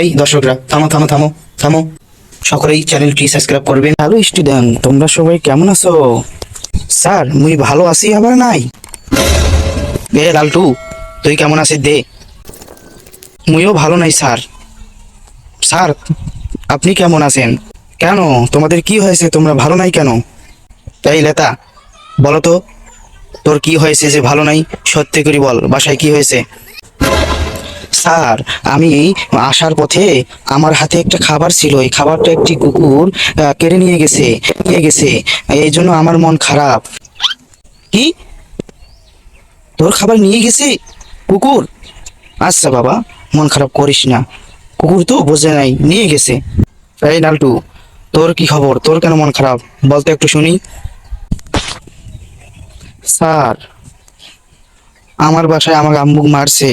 এই দর্শকরা, থামো থামো থামো থামো। সকলেই চ্যানেলটি সাবস্ক্রাইব করবেন। হ্যালো স্টুডেন্ট, তোমরা সবাই কেমন আছো? স্যার, মুই ভালো আছি, আবার নাই। এ লালটু, তুই কেমন আছিস দে। মুইও ভালো নাই, স্যার। স্যার, আপনি কেমন আছেন? কেন? তোমাদের কি হয়েছে? তোমরা ভালো নাই কেন? এই লেতা, বলো তো, তোর কি হয়েছে যে ভালো নাই? সত্যি করে বল, বাসায় কি হয়েছে? স্যার, আমি আসার পথে আমার হাতে একটা খাবার ছিল। এই খাবারটা একটি কুকুর কেড়ে নিয়ে গেছে নিয়ে গেছে। এই জন্য আমার মন খারাপ। কি? তোর খাবার নিয়ে গেছে? কুকুর? আচ্ছা বাবা, মন খারাপ করিস না। কুকুর তো বোঝে নাই, নিয়ে গেছে। এই লালটু তোর কি খবর? তোর কেন মন খারাপ? বলতে একটু শুনি। স্যার আমার বাসায় আমাকে আম্মু মারছে।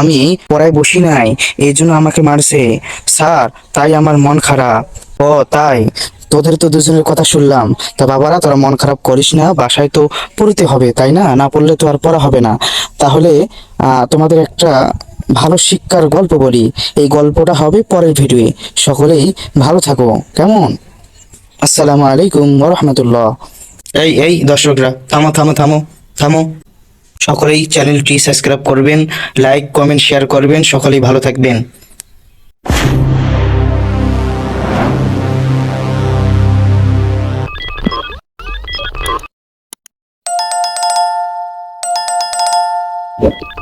আমি পড়ায় বসি নাই, এই জন্য আমাকে মারছে। স্যার, তাই আমার মন খারাপ। ও, তাই? তোদের তো দুজনের কথা শুনলাম। তা বাবারা, তোরা মন খারাপ করিস না, বাসায় তো পড়তে হবে, তাই না? না পড়লে তো আর পড়া হবে না। তাহলে তোমাদের একটা ভালো শিক্ষার গল্প বলি। এই গল্পটা হবে পরের ভিডিওয়ে। সকলেই ভালো থাকো। কেমন? আসসালামু আলাইকুম রহমতুল্লাহ। এই এই, দর্শকরা, থামো থামো থামো থামো। সকলেই চ্যানেলটি সাবস্ক্রাইব করবেন লাইক কমেন্ট শেয়ার করবেন সকলেই ভালো থাকবেন Yep.